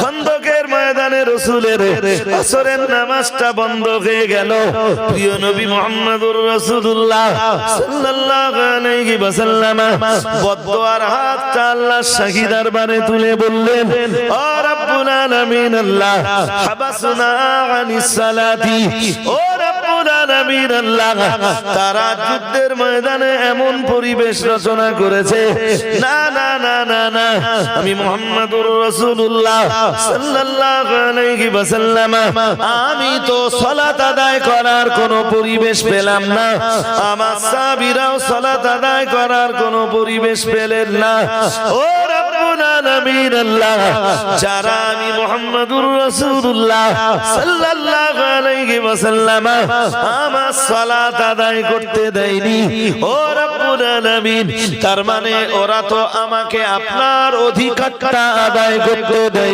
খন্দকের ময়দানে রসুলের আসরের নামাজটা বন্ধ হয়ে গেল। প্রিয় নবী মোহাম্মদুর সাল্লাল্লাহু আলাইহি ওয়াসাল্লাম বদদুয়ার হাতটা দরবারে তুলে বললেন, ও আলামিন আল্লাহ, হাবাসনা আনিস সালাতি, ও তারা যুদ্ধের ময়দানে এমন পরিবেশ রচনা করেছে। না না না না না। আমি মুহাম্মাদুর ওয়াসাল্লাম। আমি তো সালাত আদায় করার কোনো পরিবেশ পেলাম না। আমার সাহাবীরাও সালাত আদায় করার কোনো পরিবেশ পেলেন না। ও রব্বুল আলামিন যারা মুহাম্মাদুর রাসূলুল্লাহ সাল্লাল্লাহু আলাইহি ওয়াসাল্লাম আমার সালাত আদায় করতে দেয়নি। ও রব্বুল আলামিন, তার মানে ওরা তো আমাকে আপনার অধিকারটা আদায় করতে দেয়